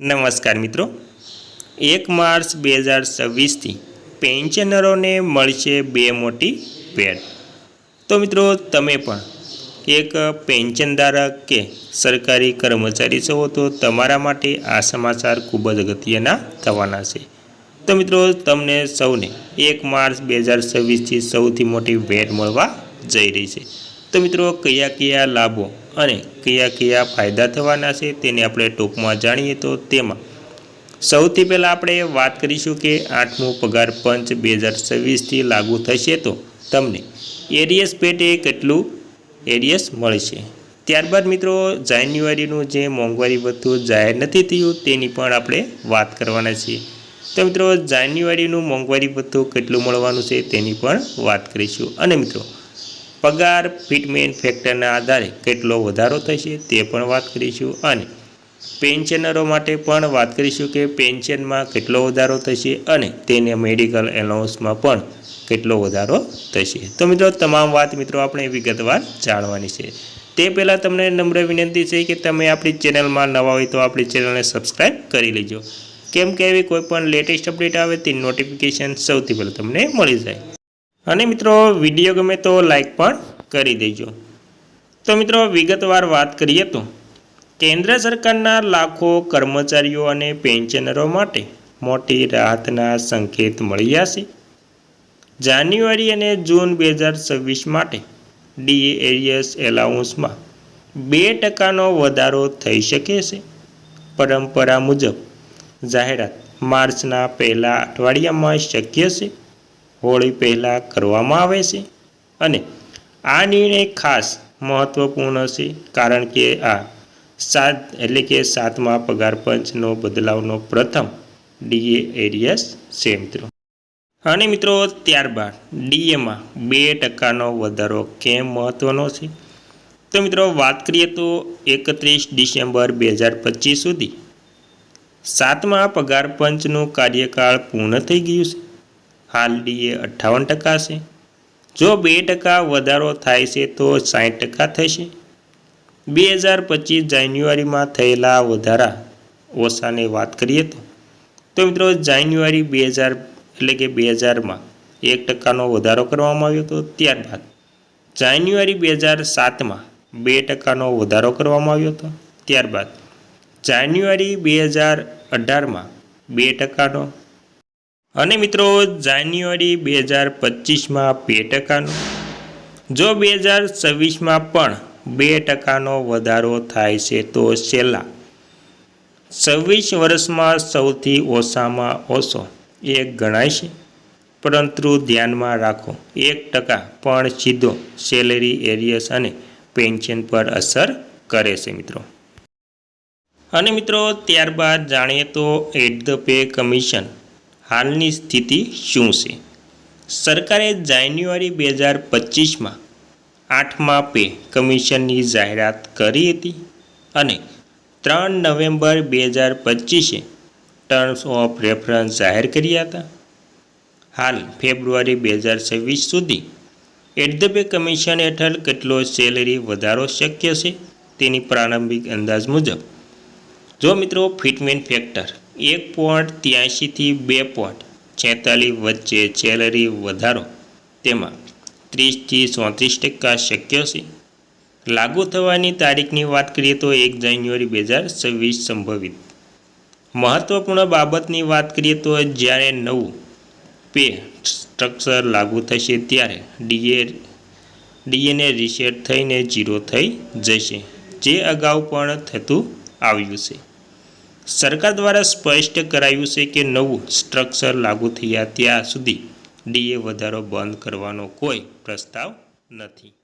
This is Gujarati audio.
નમસ્કાર મિત્રો. એક માર્ચ બે હજાર છવ્વીસથી પેન્શનરોને મળશે બે મોટી ભેટ. તો મિત્રો, તમે પણ એક પેન્શનધારક કે સરકારી કર્મચારી છો તો તમારા માટે આ સમાચાર ખૂબ જ અગત્યના થવાના છે. તો મિત્રો, તમને સૌને એક માર્ચ બે હજાર છવ્વીસથી સૌથી મોટી ભેટ મળવા જઈ રહી છે. તો મિત્રો, કયા કયા લાભો અને કયા કયા ફાયદા થવાના છે તેને આપણે ટૂંકમાં જાણીએ તો તેમાં. સૌથી પહેલાં આપણે વાત કરીશું કે આઠમું પગાર પંચ બે હજાર છવ્વીસથી લાગુ થશે તો તમને એરિયસ પેટે કેટલું એરિયસ મળશે. ત્યારબાદ મિત્રો, જાન્યુઆરીનું જે મોંઘવારી ભથ્થું જાહેર નથી થયું તેની પણ આપણે વાત કરવાના છીએ. તો મિત્રો, જાન્યુઆરીનું મોંઘવારી ભથ્થું કેટલું મળવાનું છે તેની પણ વાત કરીશું. અને મિત્રો પગાર ફિટમેન્ટ ફેક્ટરના આધારે કેટલો વધારો થશે તે પણ વાત કરીશું અને પેન્શનરો માટે પણ વાત કરીશું કે પેન્શનમાં કેટલો વધારો થશે અને તેને મેડિકલ એલાઉન્સમાં પણ કેટલો વધારો થશે. તો મિત્રો, તમામ વાત મિત્રો આપણે વિગતવાર જાણવાની છે. તે પહેલાં તમને નમ્ર વિનંતી છે કે તમે આપણી ચેનલમાં નવા હોય તો આપણી ચેનલને સબસ્ક્રાઈબ કરી લેજો. કેમ કે એવી કોઈપણ લેટેસ્ટ અપડેટ આવે તે નોટિફિકેશન સૌથી પહેલાં તમને મળી જાય. અને મિત્રો વીડિયો ગમે તો લાઇક પણ કરી દેજો. તો મિત્રો, વિગતવાર વાત કરીએ તો, કેન્દ્ર સરકારના લાખો કર્મચારીઓ અને પેન્શનરો માટે મોટી રાહતના સંકેત મળ્યા છે. જાન્યુઆરી અને જૂન બે હજાર છવ્વીસ માટે ડી એરિયસ એલાઉન્સમાં બે ટકાનો વધારો થઈ શકે છે. પરંપરા મુજબ, જાહેરાત માર્ચના પહેલા અઠવાડિયામાં શક્ય છે. હોળી પહેલાં કરવામાં આવે છે અને આ નિર્ણય ખાસ મહત્ત્વપૂર્ણ છે કારણ કે આ સાત એટલે કે સાતમા પગાર પંચનો બદલાવનો પ્રથમ ડીએ એરિયસ છે મિત્રો. અને મિત્રો ત્યારબાદ ડીએમાં બે ટકાનો વધારો કેમ મહત્ત્વનો છે? તો મિત્રો વાત કરીએ તો એકત્રીસ ડિસેમ્બર બે હજાર પચીસ સુધી સાતમા પગાર પંચનું કાર્યકાળ પૂર્ણ થઈ ગયું છે. હાલ ડીએ અઠ્ઠાવન ટકા છે. જો બે ટકા વધારો થાય છે તો સાઠ ટકા થશે. બે હજાર પચીસ જાન્યુઆરીમાં થયેલા વધારા ઓછાને વાત કરીએ તો. તો મિત્રો જાન્યુઆરી બે હજાર એટલે કે બે હજારમાં એક ટકાનો વધારો કરવામાં આવ્યો હતો ત્યારબાદ જાન્યુઆરી બે હજાર સાતમાં બે ટકાનો વધારો કરવામાં આવ્યો હતો ત્યારબાદ જાન્યુઆરી બે હજાર અઢારમાં બે ટકાનો અને મિત્રો, જાન્યુઆરી બે હજાર પચીસમાં બે ટકાનો. જો બે હજાર છવ્વીસમાં પણ બે ટકાનો વધારો થાય છે, તો છેલ્લા છવ્વીસ વર્ષમાં સૌથી ઓછામાં ઓછો એક ગણાય છે. પરંતુ ધ્યાનમાં રાખો, એક ટકા પણ સીધો સેલેરી એરિયસ અને પેન્શન પર અસર કરે છે, મિત્રો. અને મિત્રો, ત્યારબાદ જાણીએ તો એટ ધ પે કમિશન હાલની સ્થિતિ શું છે? સરકારે જાન્યુઆરી બે હજાર પચીસમાં આઠમા પે કમિશનની જાહેરાત કરી હતી અને ત્રણ નવેમ્બર બે હજાર પચીસે ટર્મ્સ ઓફ રેફરન્સ જાહેર કર્યા હતા. હાલ ફેબ્રુઆરી બે હજાર છવ્વીસ સુધી એટ ધ પે કમિશન હેઠળ કેટલો સેલરી વધારો શક્ય છે તેની પ્રારંભિક અંદાજ મુજબ. જો મિત્રો ફિટમેન્ટ ફેક્ટર એક પોઈન્ટ ત્યાંશીથી બે પોઈન્ટ. છેતાલીસ વચ્ચે સેલરી વધારો. તેમાં ત્રીસથી ચોત્રીસ ટકા શક્ય છે. લાગુ થવાની તારીખની વાત કરીએ તો એક જાન્યુઆરી બે હજાર છવ્વીસ સંભવિત. મહત્ત્વપૂર્ણ બાબતની વાત કરીએ તો જ્યારે નવું પે સ્ટ્રક્ચર લાગુ થશે ત્યારે ડીએ ડીએનએ રિસેટ થઈને જીરો થઈ જશે, જે અગાઉ પણ થતું આવ્યું છે. સરકાર દ્વારા સ્પષ્ટ કરાયું છે કે નવું સ્ટ્રક્ચર લાગુ થયા ત્યાં સુધી ડીએ વધારો બંધ કરવાનો કોઈ પ્રસ્તાવ નથી.